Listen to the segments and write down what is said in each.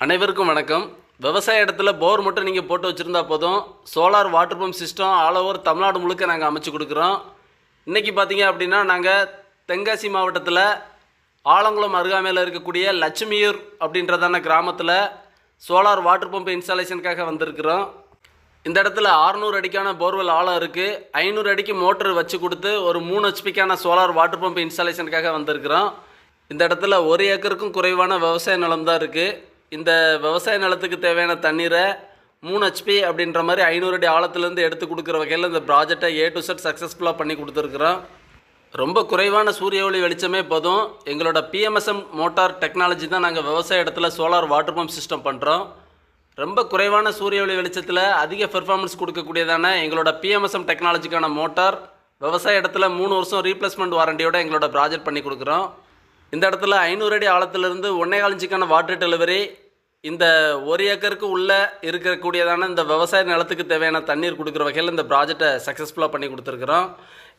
அனைவருக்கும் வணக்கம். விவசாய இடத்துல போர் மட்டும் நீங்கள் போட்டு வச்சுருந்தா போதும். Solar water pump system all over Tamil Nadu முழுக்க நாங்கள் அமைச்சு கொடுக்குறோம். இன்றைக்கி பார்த்தீங்க அப்படின்னா நாங்கள் தென்காசி மாவட்டத்தில் ஆலங்குளம் அருகாமையில் இருக்கக்கூடிய லட்சுமியூர் அப்படின்றதான கிராமத்தில் சோலார் வாட்டர் பம்ப் இன்ஸ்டாலேஷனுக்காக வந்திருக்கிறோம். இந்த இடத்துல 600 அடிக்கான போர்வெல் ஆழம் இருக்குது ஐநூறு அடிக்கு மோட்டர் வச்சு கொடுத்து ஒரு மூணு ஹெச்பிக்கான சோலார் வாட்டர் பம்ப் இன்ஸ்டாலேஷனுக்காக வந்திருக்கிறோம். இந்த இடத்துல ஒரு ஏக்கருக்கும் குறைவான விவசாய நிலம் தான் இருக்குது இந்த விவசாய நிலத்துக்கு தேவையான தண்ணீரை மூணு ஹெச்பி அப்படின்ற மாதிரி ஐநூறு அடி ஆழத்துலேருந்து எடுத்து கொடுக்குற வகையில் இந்த ப்ராஜெக்டை ஏ டு செட் சக்ஸஸ்ஃபுல்லாக பண்ணி கொடுத்துருக்குறோம். ரொம்ப குறைவான சூரிய ஒளி வெளிச்சமே போதும். எங்களோட பிஎம்எஸ்எம் மோட்டார் டெக்னாலஜி தான் நாங்கள் விவசாய இடத்துல சோலார் வாட்டர் பம்ப் சிஸ்டம் பண்ணுறோம் ரொம்ப குறைவான சூரிய ஒளி வெளிச்சத்தில் அதிக பெர்ஃபார்மன்ஸ் கொடுக்கக்கூடியதான எங்களோட பிஎம்எஸ்எம் டெக்னாலஜிக்கான மோட்டார் விவசாய இடத்துல மூணு வருஷம் ரீப்ளேஸ்மெண்ட் வாரண்டியோட எங்களோட ப்ராஜெக்ட் பண்ணி கொடுக்குறோம். இந்த இடத்துல ஐநூறு அடி ஆழத்துலேருந்து ஒன்னே காலஞ்சிக்கான வாட்டர் டெலிவரி இந்த ஒரு ஏக்கருக்கு உள்ளே இருக்கக்கூடியதான இந்த விவசாய நிலத்துக்கு தேவையான தண்ணீர் கொடுக்குற வகையில் இந்த ப்ராஜெக்டை சக்ஸஸ்ஃபுல்லாக பண்ணி கொடுத்துருக்குறோம்.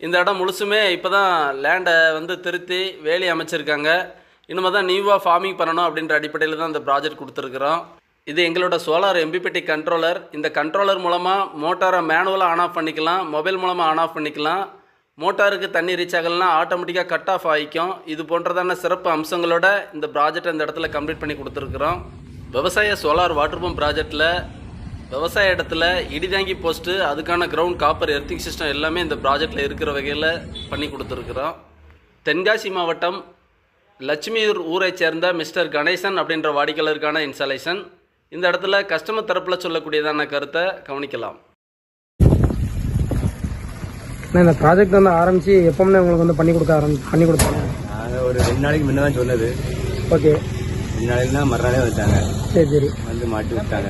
இந்த இடம் முழுசுமே இப்போ தான் லேண்டை வந்து திருத்தி வேலி அமைச்சிருக்காங்க. இனிமே தான் நியூவாக ஃபார்மிங் பண்ணணும் அப்படின்ற அடிப்படையில் தான் இந்த ப்ராஜெக்ட் கொடுத்துருக்குறோம். இது எங்களோட சோலார் எம்பிபிடி கண்ட்ரோலர் இந்த கண்ட்ரோலர் மூலமாக மோட்டாரை மேனுவலாக ஆன் ஆஃப் பண்ணிக்கலாம். மொபைல் மூலமாக ஆன் ஆஃப் பண்ணிக்கலாம். மோட்டாருக்கு தண்ணி ரீச் ஆகலைன்னா ஆட்டோமேட்டிக்காக கட் ஆஃப் ஆகிக்கும். இது போன்றதான சிறப்பு அம்சங்களோட இந்த ப்ராஜெக்டை இந்த இடத்துல கம்ப்ளீட் பண்ணி கொடுத்துருக்குறோம். விவசாய சோலார் வாட்டர் பம்ப் ப்ராஜெக்டில் விவசாய இடத்துல இடிதாங்கி போஸ்ட்டு அதுக்கான கிரவுண்ட் காப்பர் எர்த்திங் சிஸ்டம் எல்லாமே இந்த ப்ராஜெக்டில் இருக்கிற வகையில் பண்ணி கொடுத்துருக்குறோம். தென்காசி மாவட்டம் லட்சுமியூர் ஊரை சேர்ந்த மிஸ்டர் கணேசன் அப்படின்ற வாடிக்கையாளருக்கான இன்ஸ்டாலேஷன் இந்த இடத்துல கஸ்டமர் தரப்பில் சொல்லக்கூடியதான கருத்தை கவனிக்கலாம். இந்த ப்ராஜெக்ட் வந்து ஆரம்பிச்சு எப்பவுமே உங்களுக்கு வந்து பண்ணி கொடுக்க ஆரம்பி பண்ணி கொடுத்தாங்க நாங்கள் ஒரு ரெண்டு நாளைக்கு முன்ன தான் சொன்னது. ஓகே. தான் மறுநாளே வந்துட்டாங்க. சரி சரி. வந்து மாட்டி விட்டாங்க.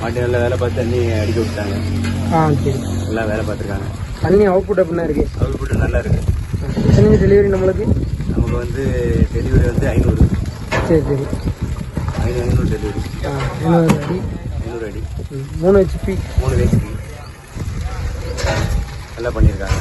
மாட்டி நல்லா வேலை பார்த்து தண்ணி அடிக்க விட்டாங்க. ஆ சரி. நல்லா வேலை பார்த்துருக்காங்க. தண்ணி அவுட்புட் எப்படின்னா இருக்கு? அவுட் புட்டு நல்லா இருக்கு. எத்தனை டெலிவரி நம்மளுக்கு? நமக்கு வந்து டெலிவரி வந்து ஐநூறு. சரி சரி. ஐநூறு ஐநூறு டெலிவரி ஐநூறு அடி. ஐநூறு அடி. மூணு ஹெச்பி மூணு வயசுக்கு நல்லா பண்ணியிருக்காங்க.